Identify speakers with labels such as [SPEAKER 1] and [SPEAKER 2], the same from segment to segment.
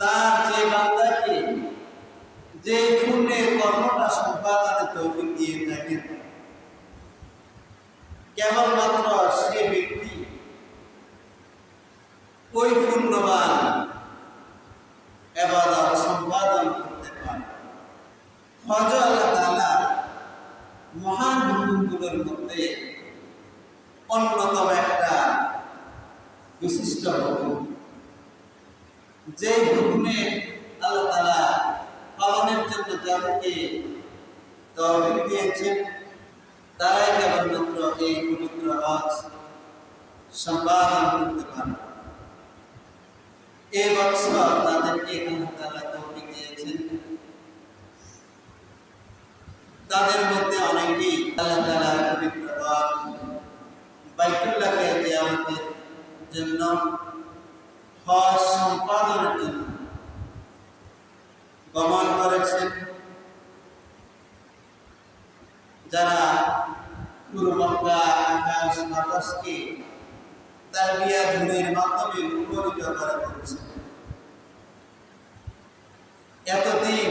[SPEAKER 1] তার কর্মটা সম্পাদনে কেবলমাত্র সে ব্যক্তি ওই পুণ্যবান এবাদত সম্পাদন করতে পারে। হজ আল্লাহ মহান হুকুমগুলোর মধ্যে অন্যতম একটা বিশিষ্ট হুকুম যে হুকুমে আল্লাহ তাআলা পালনের জন্য যাদেরকে তৌফিক দিয়েছেন, তারাই কেবলমাত্র এই পবিত্র হজ সম্পাদন করতে পারে। এই বছর তাদেরকে আল্লাহ তাআলা তৌফিক দিয়েছেন। তাদের মধ্যে অনেকেই আল্লাহ তাআলা পবিত্র হজ বাইতুল্লাহকে জিয়ারতের জন্য হজ সম্পাদনের জন্য গমন করেছেন যারা পুরো মক্কা, আকাশ, বাতাসকে ধুনের মাধ্যমে মুখরিত করে তুলছে এতদিন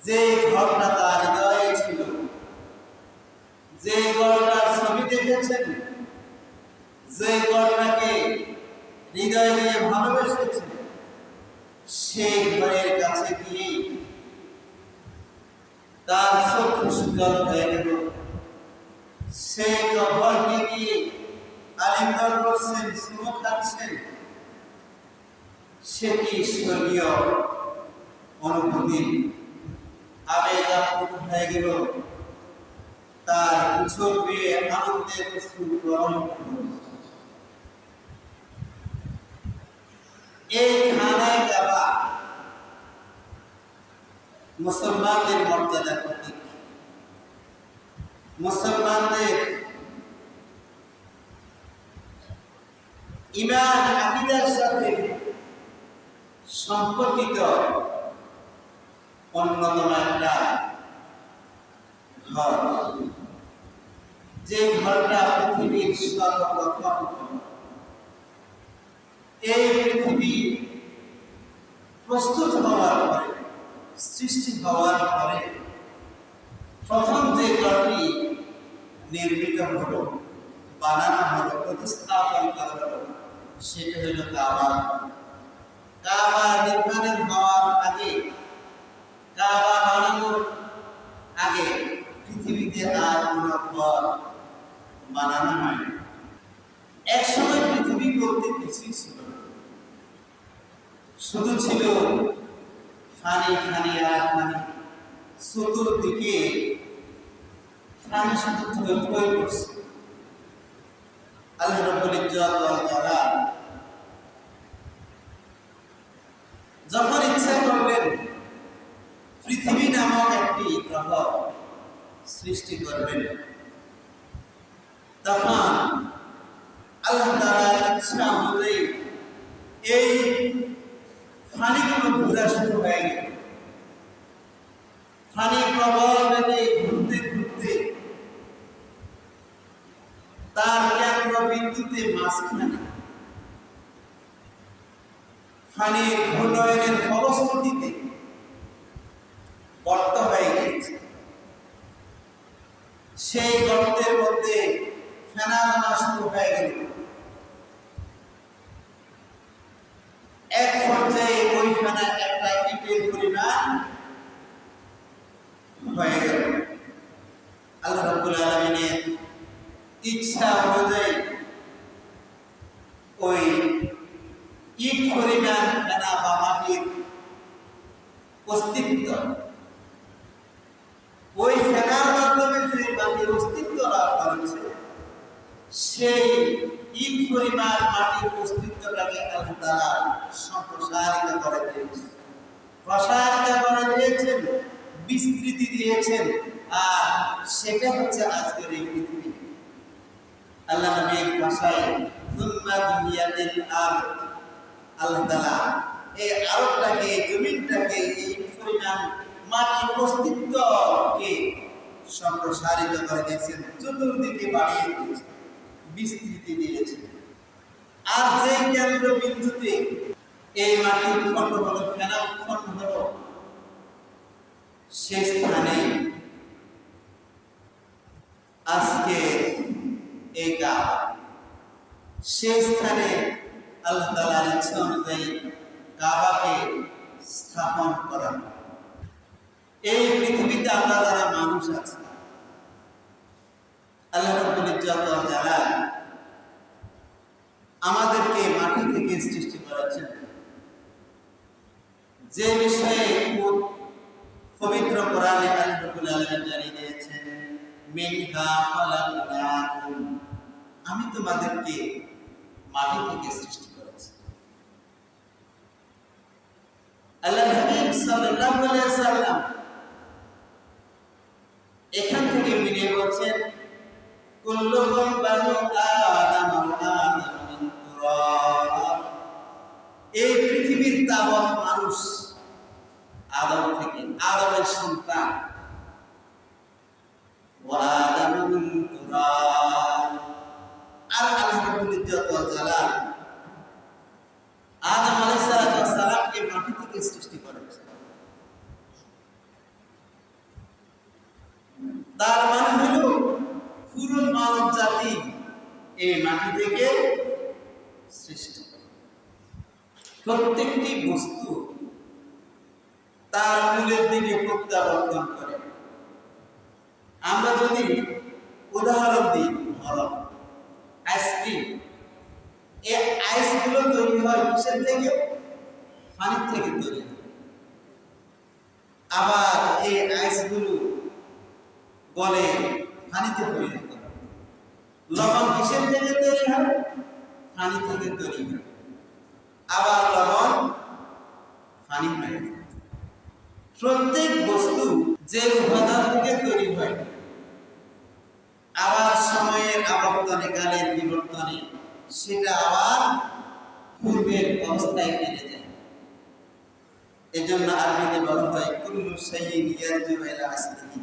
[SPEAKER 1] যে ঘরটা তার হৃদয়ে ছিল, যে ঘরটার ছবি দেখেছেন যে ঘরটাকে হৃদয় দিয়ে ভালোবেসেছেন সেই ঘরের কাছে গিয়ে তার চক্ষু সুন্দর হয়ে গেল। সেই ঘরকে গিয়ে আলিঙ্গন করছেন সুমো খাচ্ছেন। সে কি স্বর্গীয় অনুভূতি? আবেগ হয়ে গেল। তার পেয়ে আনন্দের বস্তু গ্রহণ করল এই খানায় কাবা মুসলমানদের মর্যাদা প্রতীক মুসলমানদের ইমান, আকিদার সাথে সম্পর্কিত অন্যতম একটা ঘর। যে ঘরটা পৃথিবীর সর্বপ্রথম। এই পৃথিবী প্রস্তুত হওয়ার পরে, সৃষ্টি হওয়ার পরে প্রথম যে ঘরটি নির্মিত হলো, বানানো হলো, প্রতিস্থাপন করা হলো, সেটা হলো কাবা। কাবা নির্মাণের হওয়ার আগে কাবা বানানোর আগে পৃথিবীতে আর কোনো ঘর বানানো হয়নি এক সময় পৃথিবী বলতে কিছুই ছিল না। শুধু ছিল ফানি ফানি আর ফানি চতুর্দিকে করছে আল্লাহ রব্বুল যখন ইচ্ছা করবেন, পৃথিবী নামক একটি গ্রহ সৃষ্টি করবেন। তখন আল্লাহ ইচ্ছা অনুযায়ী এই ফানিগুলো ঘুরা শুরু হয়ে গেল। ফানি প্রবল বিন্দুতে মাঝখানে। ঘূর্ণয়নের ফলশ্রুতিতে গর্ত হয়ে সেই গর্তের মধ্যে শুরু হয়ে গেল। এক পর্যায়ে ওই ফেনা একটা ইটের পরিমাণ হয়ে গেল। আল্লাহ রাব্বুল আলামিনের ইচ্ছা অনুযায়ী ওই ইট পরিমাণ ফেনা বা মাটির অস্তিত্ব। ওই ফেনার মাধ্যমে যে মাটির অস্তিত্ব লাভ করেছে, সেই ইট পরিমাণ মাটির অস্তিত্বটাকে আল্লাহ তাআলা সম্প্রসারিত করে দিয়েছে প্রসারিত করে দিয়েছেন, বিস্তৃতি দিয়েছেন, আর সেটা হচ্ছে আজকের এই পৃথিবী। আল্লাহ নবীর ভাষায় দুনিয়াতিল আরদ। আল্লাহ তাআলা এই আরবটাকে, জমিনটাকে, এই পরিমাণ মাটির অস্তিত্বকে সম্প্রসারিত করে দিয়েছেন, চতুর্দিকে বাড়িয়ে দিয়েছেন, বিস্তৃতি দিয়েছেন। আর যে কেন্দ্র বিন্দুতে এই মাটির খণ্ড হলো ফেনা খণ্ড হলো সে স্থানে আজকে এই কাবা সে স্থানে আল্লাহ তালার ইচ্ছা অনুযায়ী কাবাকে স্থাপন করা। এই পৃথিবীতে আমরা যারা মানুষ আছে। আল্লাহ রব্বুল ইজ্জত জালাল আমাদেরকে মাটি থেকে সৃষ্টি করেছেন। যে বিষয়ে পবিত্র কোরআনে আল্লাহ রব্বুল আলামিন জানিয়ে দিয়েছেন, মিনহা খালাকনাকুম। আমি তোমাদেরকে মাটি থেকে সৃষ্টি করেছি এখান থেকে বেরিয়ে বলছেন কুল্লুকুম বানু আদম মিন তুরাব এই পৃথিবীর তাবৎ মানুষ আদম থেকে আদমের সন্তান ওয়াদাম মিন তুরাব আর আল্লাহ রাব্বুল ইজ্জত ওয়াল জালাল আদম আলাইহিস সালামকে মাটি থেকে সৃষ্টি করেছেন তার মানে হলো পুরো মানব জাতি এই মাটি থেকে সৃষ্টি প্রত্যেকটি বস্তু তার মূলের দিকে প্রত্যাবর্তন করে। আমরা যদি উদাহরণ দিই বরফ আইসক্রিম। এই আইসগুলো তৈরি হয় কিসের থেকে? পানির থেকে তৈরি আবার এই আইসগুলো গলে পানিতে পরিণত লবণ কিসের থেকে তৈরি হয়? পানি থেকে তৈরি হয়। আবার লবণ, পানি হয়ে। প্রত্যেক বস্তু যে উপাদান থেকে তৈরি হয়, আবার সময়ের আবর্তনে, কালের বিবর্তনে, সেটা আবার পূর্বের অবস্থায় ফিরে যায় এজন্য আরবিতে বলা হয়, কুল্লু শাইইন ইয়ারজু ইলা আসলিহি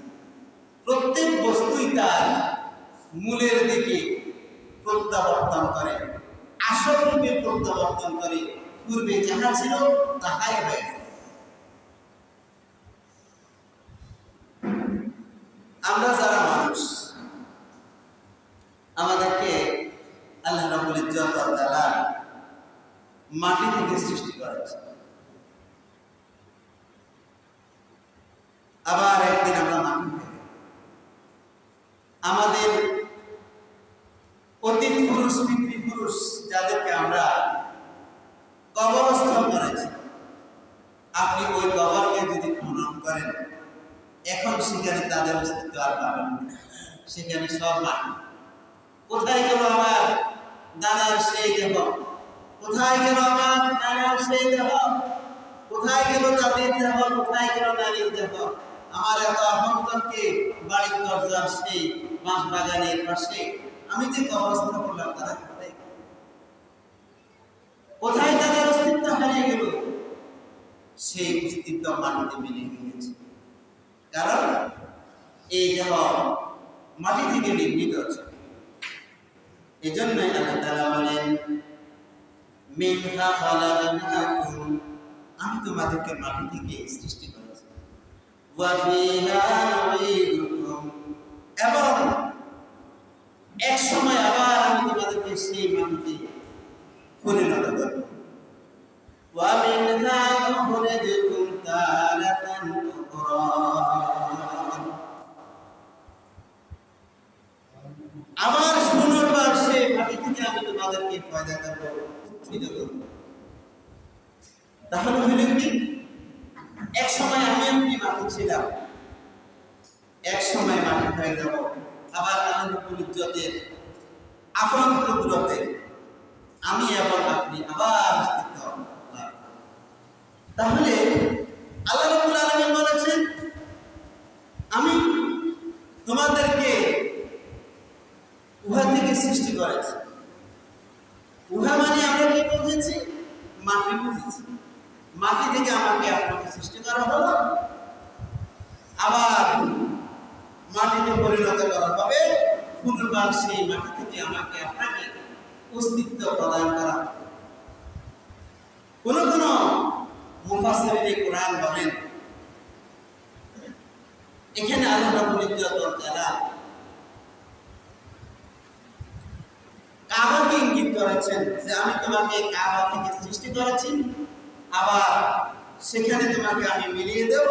[SPEAKER 1] প্রত্যেক বস্তুই তার মূলের দিকে প্রত্যাবর্তন করে। আসল রূপে প্রত্যাবর্তন করে। পূর্বে যাহা ছিল, তাহাই হয়ে। আমরা যারা মানুষ, আমাদেরকে আল্লাহ রাব্বুল ইজ্জত ওয়াল মাটি থেকে সৃষ্টি করেছে আবার একদিন আমরা মাটি আমাদের অতীত পুরুষ পিতৃপুরুষ সেখানে সব মাটি কোথায় গেল আমার দাদার সেই দেহ? কোথায় গেল আমার নানার সেই দেহ? কোথায় গেল তাদের দেহ? কোথায় গেল নারীর দেহ? আমার এত আপনজনকে বাড়ির দরজার সেই বাঁশ বাগানের পাশে আমি যে কবরস্থ করলাম, তারা কোথায়? কোথায় তাদের অস্তিত্ব হারিয়ে গেল? সেই অস্তিত্ব মাটিতে মিলে গিয়েছে। কারণ এই দেহ মাটি থেকে নির্মিত আছে এজন্যই আল্লাহ তাআলা বলেন খালাকনাকুম আমি তোমাদেরকে মাটি থেকে সৃষ্টি করেছি। এবং এক সময় আবার আমি তোমাদেরকে সেই মাটিতে তাহলে হইল কি? এক সময় আমি আপনি মাটি ছিলাম। এক সময় মাটি হয়ে যাব আবার আনন্দপুর ইজ্জতের আপন কুদরতে আমি এবং আপনি আবার অস্তিত্ব তাহলে আল্লাহ রাব্বুল আলামিন বলেছেন আমি তোমাদেরকে উহা থেকে সৃষ্টি করেছে উহা মানে আমরা কি বুঝেছি মাটি বুঝেছি মাটি থেকে আমাকে আপনাকে সৃষ্টি করা হলো আবার মাটিতে পরিণত করা হবে। পুনর্বার সেই মাটি থেকে আমাকে আপনাকে অস্তিত্ব প্রদান করা কোন কোন মুফাসসিরিনে কোরআন বলেন, এখানে আল্লাহ রাব্বুল ইজ্জতুল জালাল কাবাকে ইঙ্গিত করেছেন যে আমি তোমাকে কাবা থেকে সৃষ্টি করেছি, আবার সেখানে তোমাকে আমি মিলিয়ে দেব,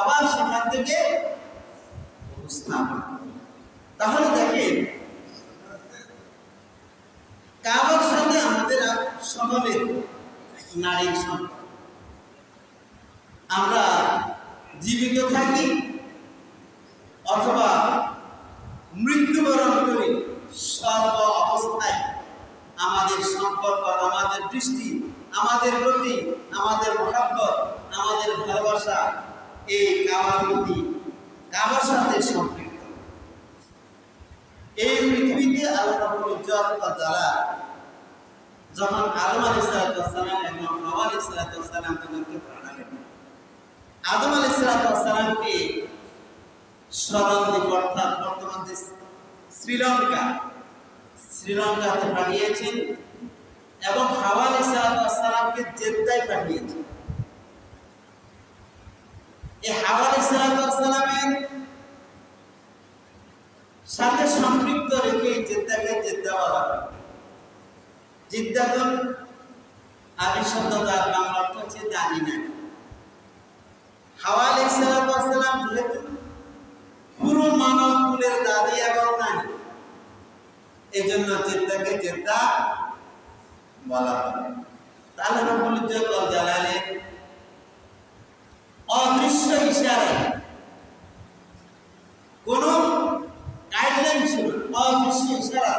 [SPEAKER 1] আবার সেখান থেকে তাহলে দেখেন, কাবার সাথে আমাদের সকলের নারীর সম্পর্ক। আমরা জীবিত থাকি অথবা মৃত্যুবরণ করি সর্ব অবস্থায় আমাদের সম্পর্ক, আমাদের দৃষ্টি আমাদের প্রতি, আমাদের মহাব্বত, আমাদের ভালোবাসা, এই কাবার প্রতি, কাবার সাথে সম্পৃক্ত। এই পৃথিবীতে আল্লাহ ইজ্জত যখন আদম আলী সালাম এবং হাওয়া আলাইহিস সালাম তাদেরকে পাঠালেন আদম আলী সালামকে স্মরণ দ্বীপ অর্থাৎ বর্তমান যে শ্রীলঙ্কা, শ্রীলঙ্কাতে পাঠিয়েছেন এবং হাওয়া সালামকে জেদ্দায় পাঠিয়েছেন এই হাওয়া আলাইহিস সালামের সাথে সম্পৃক্ত রেখে জেদ্দাকে জেদ্দা বলা হয়। বাংলা অর্থ হচ্ছে জানি না হাওয়া সালাম যেহেতু পুরো মানব কুলের দাদি এবং নানি। এই জন্য জেদ্দাকে জেদ্দা বলা হয়। তাহলে রব্বুল ইজ্জত ওয়াল জালালের অদৃশ্য ইশারায় কোন গাইডলাইন ছিল অদৃশ্য ইশারা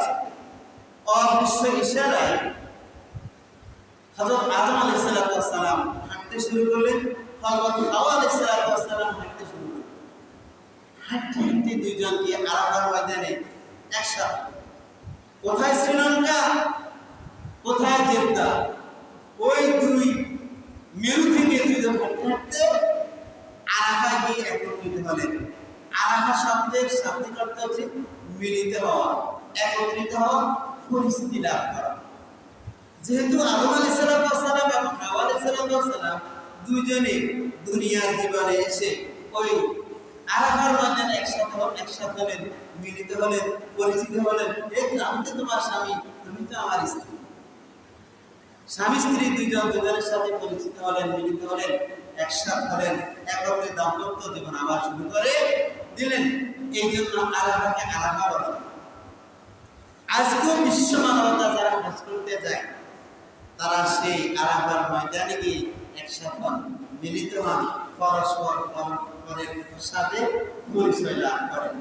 [SPEAKER 1] অদৃশ্য ইশারায় হযরত আদম সালাম হাঁটতে শুরু করলেন। হযরত হাওয়া সালাম হাঁটতে শুরু করলেন। হাঁটতে হাঁটতে দুইজনকে আরাফার ময়দানে একসাথে। কোথায় শ্রীলঙ্কা? কোথায় ওই দুই মেরু থেকে গিয়ে একত্রিত হলেন। শব্দের হচ্ছে মিলিত হওয়া, একত্রিত হওয়া, পরিস্থিতি লাভ করা। যেহেতু আলাইহিস সালাম এবং হাওয়া আলাইহিস সালাম দুইজনে দুনিয়ার জীবনে এসে ওই আরাফার ময়দানে একসাথে একসাথে হলেন, মিলিত হলেন, পরিচিত হলেন। এই আমি তো তোমার স্বামী, তুমি তো আমার স্ত্রী। স্বামী স্ত্রী দুইজন দুজনের সাথে পরিচিত হলেন, মিলিত হলেন, একসাথ হলেন একত্রে দাম্পত্য জীবন আবার শুরু করে দিলেন। এই জন্য আরাফাকে আরাফা বলা। আজকেও বিশ্ব মানবতা যারা হজ করতে যায়, তারা সেই আরাফার ময়দানে গিয়ে একসাথে মিলিত হন, পরস্পর পরস্পরের সাথে পরিচয় লাভ করেন।